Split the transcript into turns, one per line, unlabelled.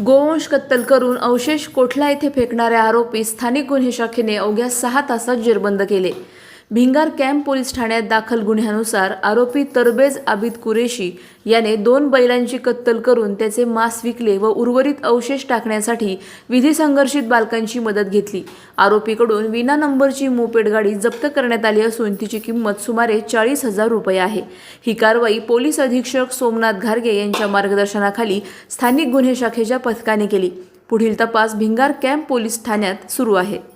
गोवंश कत्तल करून अवशेष कोठला येथे फेकणाऱ्या आरोपी स्थानिक गुन्हे शाखेने अवघ्या सहा तासात जेरबंद केले. भिंगार कॅम्प पोलीस ठाण्यात दाखल गुन्ह्यानुसार आरोपी तरबेज आबिद कुरेशी याने दोन बैलांची कत्तल करून त्याचे मांस विकले व उर्वरित अवशेष टाकण्यासाठी विधी संघर्षित बालकांची मदत घेतली. आरोपीकडून विना नंबरची मोपेड गाडी जप्त करण्यात आली असून तिची किंमत सुमारे चाळीस हजार रुपये आहे. ही कारवाई पोलीस अधीक्षक सोमनाथ घारगे यांच्या मार्गदर्शनाखाली स्थानिक गुन्हे शाखेच्या पथकाने केली. पुढील तपास भिंगार कॅम्प पोलीस ठाण्यात सुरू आहे.